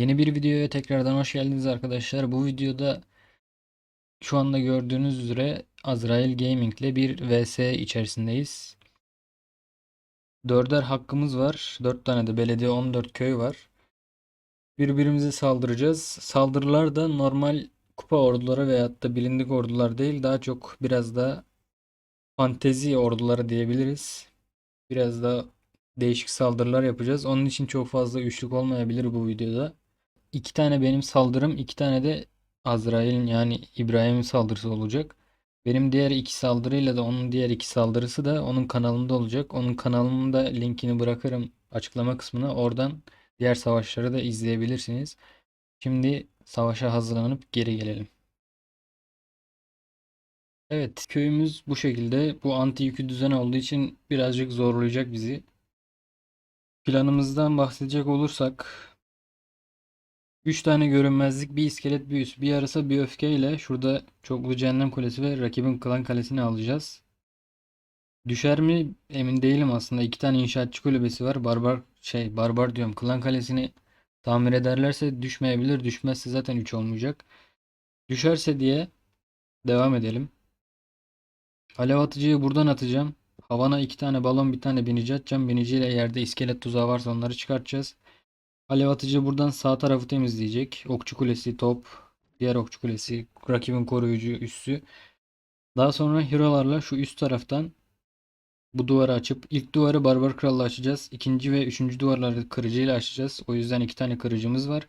Yeni bir videoya tekrardan hoş geldiniz arkadaşlar. Bu videoda şu anda gördüğünüz üzere Azrail Gaming ile bir vs içerisindeyiz. Dörder hakkımız var. 4 tane de belediye 14 köy var. Birbirimize saldıracağız. Saldırılar da normal kupa orduları veyahut da bilindik ordular değil. Daha çok biraz da fantezi orduları diyebiliriz. Biraz da değişik saldırılar yapacağız. Onun için çok fazla üçlük olmayabilir bu videoda. İki tane benim saldırım, iki tane de Azrail'in yani İbrahim'in saldırısı olacak. Benim diğer iki saldırıyla da onun diğer iki saldırısı da onun kanalında olacak. Onun kanalının da linkini bırakırım açıklama kısmına. Oradan diğer savaşları da izleyebilirsiniz. Şimdi savaşa hazırlanıp geri gelelim. Evet, köyümüz bu şekilde. Bu anti yükü düzen olduğu için birazcık zorlayacak bizi. Planımızdan bahsedecek olursak 3 tane görünmezlik, bir iskelet büyüsü, bir yarasa, bir öfkeyle şurada çoklu cehennem kulesi ve rakibin klan kalesini alacağız. Düşer mi emin değilim aslında. İki tane inşaatçı kulübesi var. Barbar şey barbar diyorum. Klan kalesini tamir ederlerse düşmeyebilir. Düşmezse zaten 3 olmayacak. Düşerse diye devam edelim. Alev atıcıyı buradan atacağım. Havana iki tane balon bir tane binici atacağım. Biniciyle yerde iskelet tuzağı varsa onları çıkartacağız. Alev atıcı buradan sağ tarafı temizleyecek. Okçu kulesi top. Diğer okçu kulesi. Rakibin koruyucu üssü. Daha sonra hero'larla şu üst taraftan bu duvarı açıp ilk duvarı Barbar Kral'la açacağız. İkinci ve üçüncü duvarları kırıcıyla açacağız. O yüzden iki tane kırıcımız var.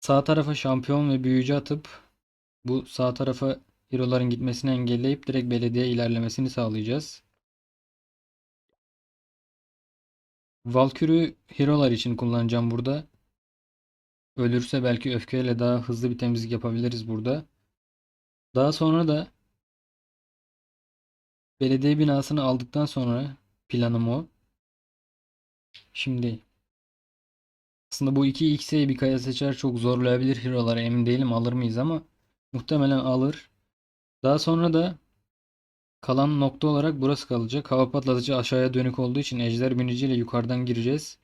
Sağ tarafa şampiyon ve büyücü atıp bu sağ tarafa hero'ların gitmesini engelleyip direkt belediye ilerlemesini sağlayacağız. Valkyrie'yi hero'lar için kullanacağım burada. Ölürse belki öfkeyle daha hızlı bir temizlik yapabiliriz burada. Daha sonra da belediye binasını aldıktan sonra planım o. Şimdi aslında bu iki X'e bir kaya seçer çok zorlayabilir hero'ları emin değilim alır mıyız ama muhtemelen alır. Daha sonra da kalan nokta olarak burası kalacak. Hava patlatıcı aşağıya dönük olduğu için ejder biniciyle yukarıdan gireceğiz.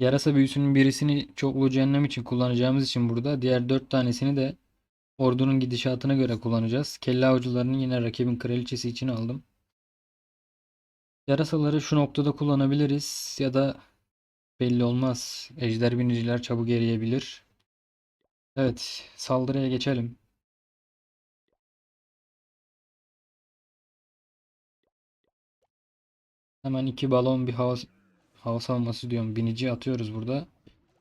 Yarasa büyüsünün birisini çoklu cehennem için kullanacağımız için burada diğer dört tanesini de ordunun gidişatına göre kullanacağız. Kelle avcılarını yine rakibin kraliçesi için aldım. Yarasaları şu noktada kullanabiliriz ya da belli olmaz. Ejder biniciler çabuk eriyebilir. Evet, saldırıya geçelim. Hemen iki balon bir hava hava savunması diyorum. Binici atıyoruz burada.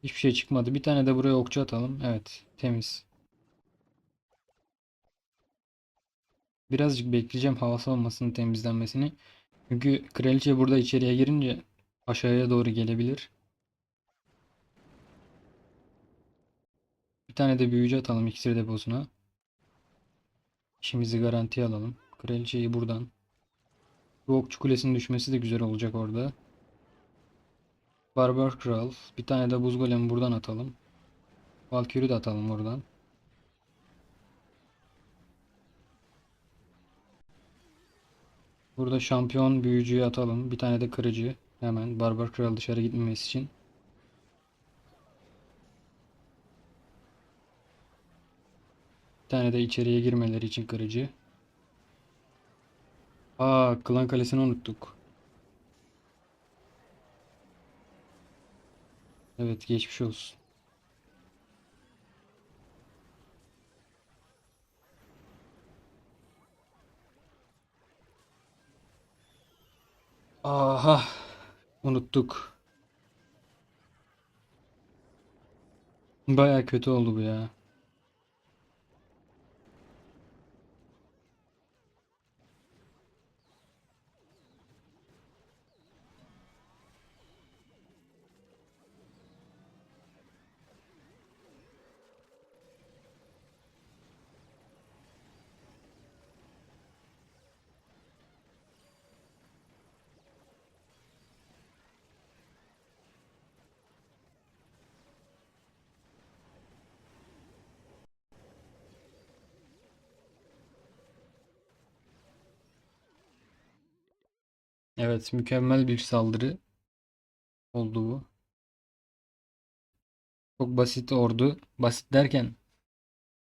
Hiçbir şey çıkmadı. Bir tane de buraya okçu atalım. Evet, temiz. Birazcık bekleyeceğim hava savunmasının temizlenmesini. Çünkü kraliçe burada içeriye girince aşağıya doğru gelebilir. Bir tane de büyücü atalım iksir deposuna. İşimizi garantiye alalım. Kraliçeyi buradan. Bu okçu kulesinin düşmesi de güzel olacak orada. Barbar Kral. Bir tane de buz golemi buradan atalım. Valkyrie de atalım oradan. Burada şampiyon büyücüyü atalım. Bir tane de kırıcı. Hemen Barbar Kral dışarı gitmemesi için. Bir tane de içeriye girmeleri için kırıcı. Aa, Klan Kalesi'ni unuttuk. Evet, geçmiş olsun. Aha, unuttuk. Baya kötü oldu bu ya. Evet, mükemmel bir saldırı oldu bu. Çok basit ordu. Basit derken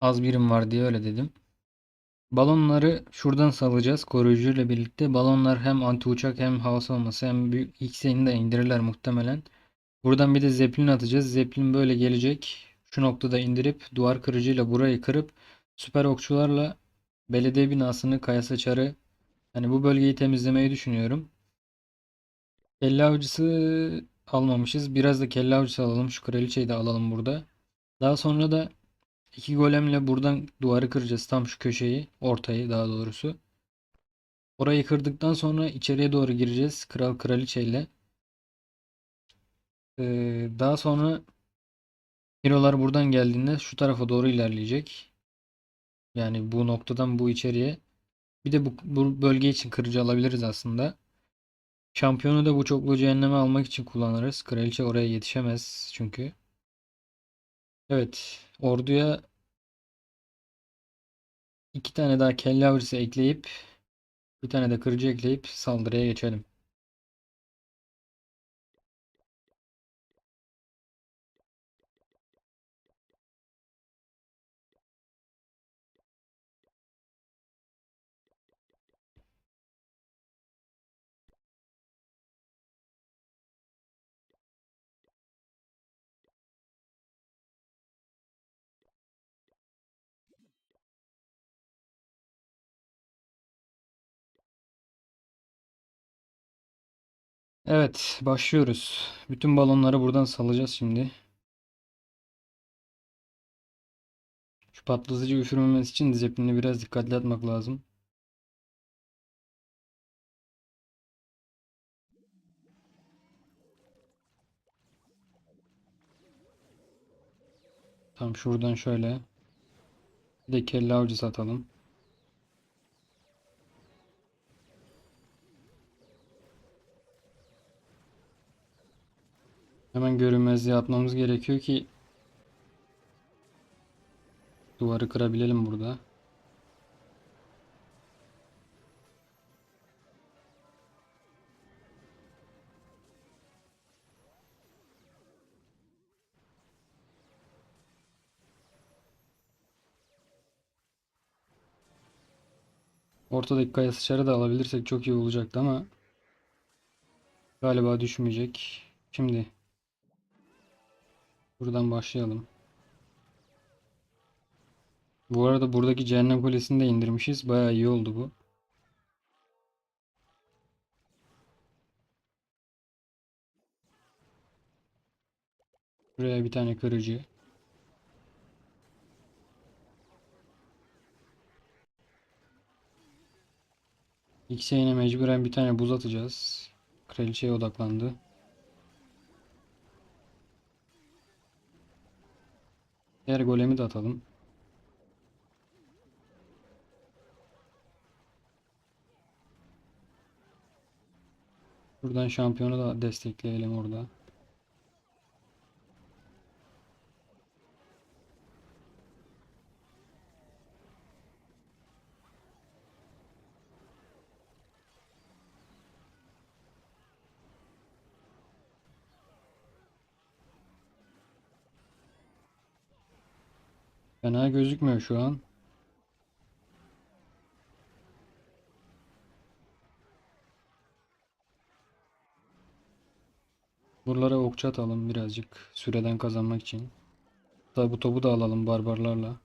az birim var diye öyle dedim. Balonları şuradan salacağız koruyucuyla birlikte. Balonlar hem anti uçak hem hava savunması hem büyük ikisini de indirirler muhtemelen. Buradan bir de zeplin atacağız. Zeplin böyle gelecek. Şu noktada indirip duvar kırıcıyla burayı kırıp süper okçularla belediye binasını kaya saçarı hani bu bölgeyi temizlemeyi düşünüyorum. Kelle avcısı almamışız. Biraz da kelle avcısı alalım. Şu kraliçeyi de alalım burada. Daha sonra da iki golemle buradan duvarı kıracağız. Tam şu köşeyi. Ortayı daha doğrusu. Orayı kırdıktan sonra içeriye doğru gireceğiz. Kral kraliçeyle. Ee, daha sonra Hero'lar buradan geldiğinde şu tarafa doğru ilerleyecek. Yani bu noktadan bu içeriye. Bir de bu, bu bölge için kırıcı alabiliriz aslında. Şampiyonu da bu çoklu cehenneme almak için kullanırız. Kraliçe oraya yetişemez çünkü. Evet. Orduya iki tane daha kelle avcısı ekleyip bir tane de kırıcı ekleyip saldırıya geçelim. Evet, başlıyoruz. Bütün balonları buradan salacağız şimdi. Şu patlatıcı üfürmemesi için dizeplinini biraz dikkatli atmak lazım. Tam şuradan şöyle. Bir de kelle avcısı atalım. Hemen görünmezliğe atmamız gerekiyor ki duvarı kırabilelim burada. Ortadaki kaya sıçarı da alabilirsek çok iyi olacaktı ama galiba düşmeyecek. Şimdi buradan başlayalım. Bu arada buradaki cehennem kulesini de indirmişiz. Bayağı iyi oldu bu. Buraya bir tane kırıcı. X'e mecburen bir tane buz atacağız. Kraliçeye odaklandı. Diğer golemi de atalım. Buradan şampiyonu da destekleyelim orada. Fena gözükmüyor şu an. Buralara okçu atalım birazcık süreden kazanmak için. Hatta bu topu da alalım barbarlarla.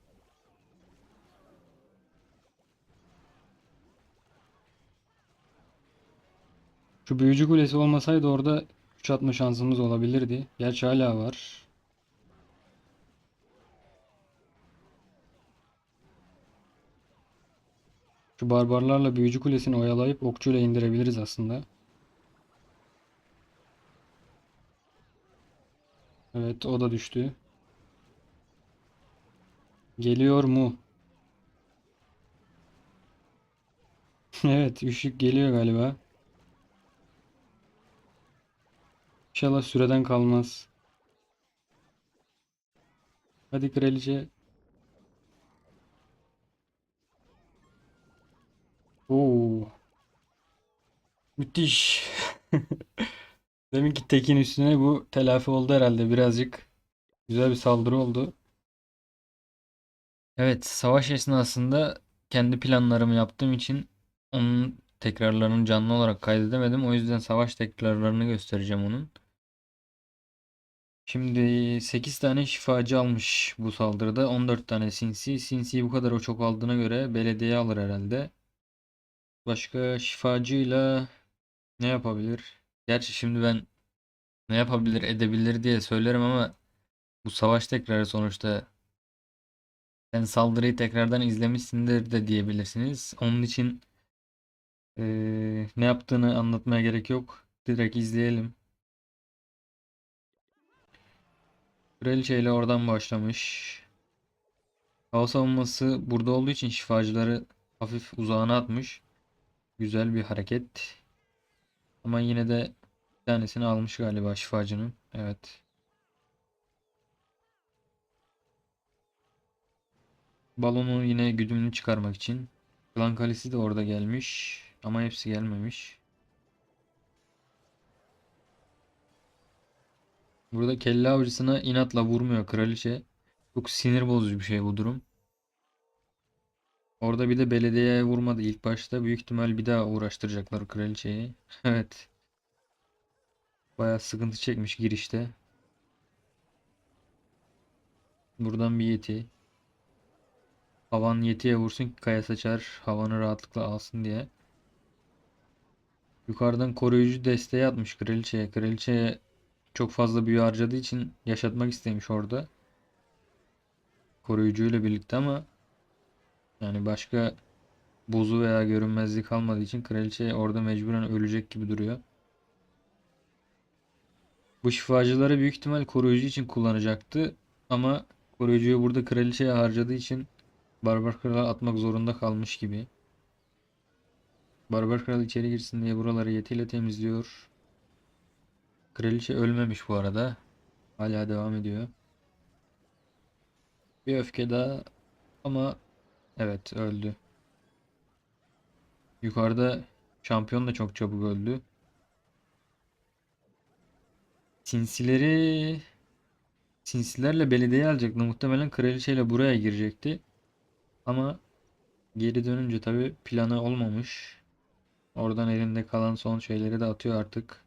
Şu büyücü kulesi olmasaydı orada 3 atma şansımız olabilirdi. Gerçi hala var. Şu barbarlarla büyücü kulesini oyalayıp okçuyla indirebiliriz aslında. Evet o da düştü. Geliyor mu? Evet üçlük geliyor galiba. İnşallah süreden kalmaz. Hadi kraliçe. Oo. Müthiş. Deminki tekin üstüne bu telafi oldu herhalde birazcık. Güzel bir saldırı oldu. Evet, savaş esnasında kendi planlarımı yaptığım için onun tekrarlarını canlı olarak kaydedemedim. O yüzden savaş tekrarlarını göstereceğim onun. Şimdi 8 tane şifacı almış bu saldırıda. 14 tane sinsi. Sinsiyi bu kadar o çok aldığına göre belediye alır herhalde. Başka şifacıyla ne yapabilir? Gerçi şimdi ben ne yapabilir edebilir diye söylerim ama bu savaş tekrarı sonuçta sen saldırıyı tekrardan izlemişsindir de diyebilirsiniz. Onun için eee, ne yaptığını anlatmaya gerek yok. Direkt izleyelim. Kraliçe ile oradan başlamış. Hava savunması burada olduğu için şifacıları hafif uzağına atmış. Güzel bir hareket. Ama yine de bir tanesini almış galiba şifacının. Evet. Balonu yine güdümünü çıkarmak için. Klan Kalesi de orada gelmiş. Ama hepsi gelmemiş. Burada kelle avcısına inatla vurmuyor kraliçe. Çok sinir bozucu bir şey bu durum. Orada bir de belediyeye vurmadı ilk başta. Büyük ihtimal bir daha uğraştıracaklar kraliçeyi. Evet. Bayağı sıkıntı çekmiş girişte. Buradan bir yeti. Havan yetiye vursun ki kaya saçar. Havanı rahatlıkla alsın diye. Yukarıdan koruyucu desteği atmış kraliçeye. Kraliçeye çok fazla büyü harcadığı için yaşatmak istemiş orada. Koruyucuyla birlikte ama yani başka bozu veya görünmezlik kalmadığı için kraliçe orada mecburen ölecek gibi duruyor. Bu şifacıları büyük ihtimal koruyucu için kullanacaktı ama koruyucuyu burada kraliçeye harcadığı için Barbar Kral atmak zorunda kalmış gibi. Barbar Kral içeri girsin diye buraları yetiyle temizliyor. Kraliçe ölmemiş bu arada. Hala devam ediyor. Bir öfke daha ama evet öldü. Yukarıda şampiyon da çok çabuk öldü. Sinsileri sinsilerle belediye alacaktı. Muhtemelen kraliçeyle buraya girecekti. Ama geri dönünce tabi planı olmamış. Oradan elinde kalan son şeyleri de atıyor artık.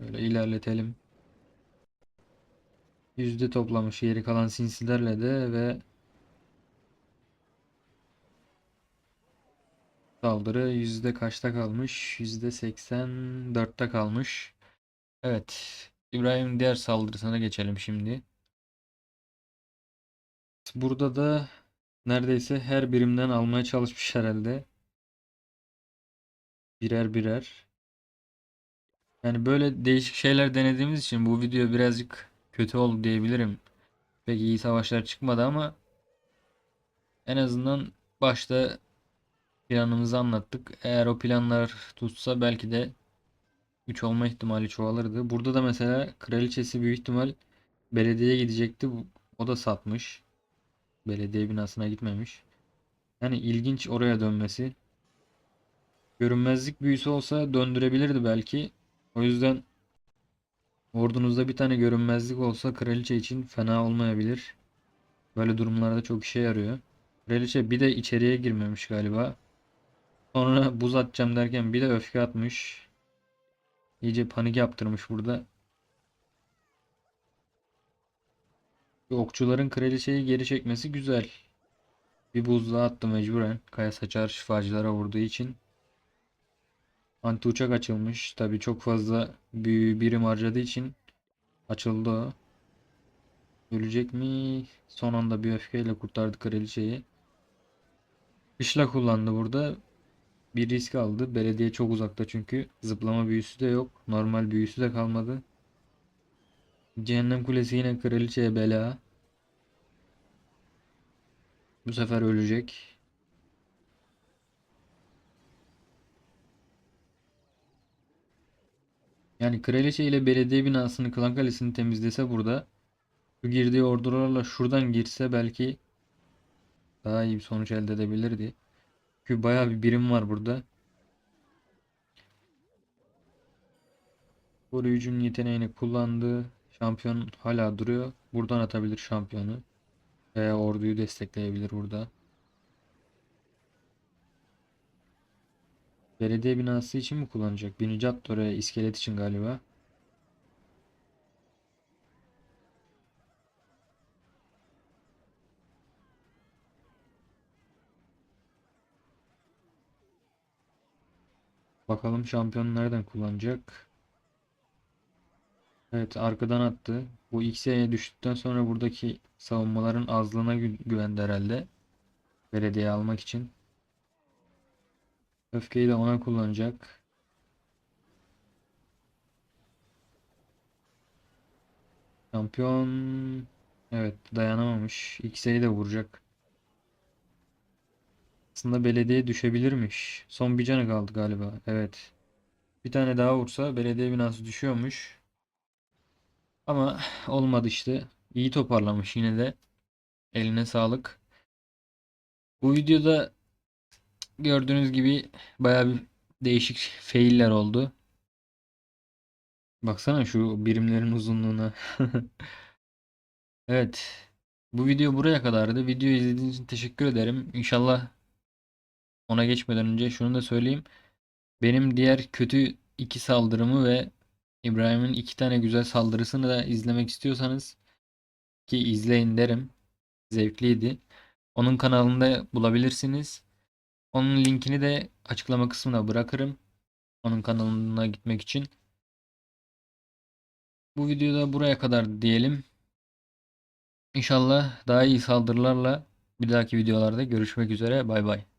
Böyle ilerletelim. Yüzde toplamış geri kalan sinsilerle de ve saldırı yüzde kaçta kalmış? Yüzde 84'te kalmış. Evet. İbrahim diğer saldırısına geçelim şimdi. Burada da neredeyse her birimden almaya çalışmış herhalde. Birer birer. Yani böyle değişik şeyler denediğimiz için bu video birazcık kötü oldu diyebilirim. Pek iyi savaşlar çıkmadı ama en azından başta planımızı anlattık. Eğer o planlar tutsa belki de 3 olma ihtimali çoğalırdı. Burada da mesela kraliçesi büyük ihtimal belediyeye gidecekti. O da satmış. Belediye binasına gitmemiş. Yani ilginç oraya dönmesi. Görünmezlik büyüsü olsa döndürebilirdi belki. O yüzden ordunuzda bir tane görünmezlik olsa kraliçe için fena olmayabilir. Böyle durumlarda çok işe yarıyor. Kraliçe bir de içeriye girmemiş galiba. Sonra buz atacağım derken bir de öfke atmış. İyice panik yaptırmış burada. Okçuların kraliçeyi geri çekmesi güzel. Bir buzluğa attı mecburen. Kaya saçar şifacılara vurduğu için. Anti uçak açılmış. Tabi çok fazla büyü birim harcadığı için açıldı o. Ölecek mi? Son anda bir öfkeyle kurtardı kraliçeyi. Işla kullandı burada. Bir risk aldı. Belediye çok uzakta çünkü. Zıplama büyüsü de yok. Normal büyüsü de kalmadı. Cehennem Kulesi yine kraliçeye bela. Bu sefer ölecek. Yani kraliçe ile belediye binasını Klan Kalesi'ni temizlese burada şu girdiği ordularla şuradan girse belki daha iyi bir sonuç elde edebilirdi. Çünkü bayağı bir birim var burada. Koruyucunun yeteneğini kullandı. Şampiyon hala duruyor. Buradan atabilir şampiyonu. Veya orduyu destekleyebilir burada. Belediye binası için mi kullanacak? Birinci at oraya iskelet için galiba. Bakalım şampiyon nereden kullanacak? Evet arkadan attı. Bu X'e düştükten sonra buradaki savunmaların azlığına gü- güvendi herhalde. Belediye almak için. Öfkeyi de ona kullanacak. Şampiyon evet dayanamamış. X'e de vuracak. Aslında belediye düşebilirmiş. Son bir canı kaldı galiba. Evet. Bir tane daha vursa belediye binası düşüyormuş. Ama olmadı işte. İyi toparlamış yine de. Eline sağlık. Bu videoda gördüğünüz gibi bayağı bir değişik failler oldu. Baksana şu birimlerin uzunluğuna. Evet. Bu video buraya kadardı. Videoyu izlediğiniz için teşekkür ederim. İnşallah ona geçmeden önce şunu da söyleyeyim. Benim diğer kötü iki saldırımı ve İbrahim'in iki tane güzel saldırısını da izlemek istiyorsanız ki izleyin derim. Zevkliydi. Onun kanalında bulabilirsiniz. Onun linkini de açıklama kısmına bırakırım. Onun kanalına gitmek için. Bu videoda buraya kadar diyelim. İnşallah daha iyi saldırılarla bir dahaki videolarda görüşmek üzere. Bay bay.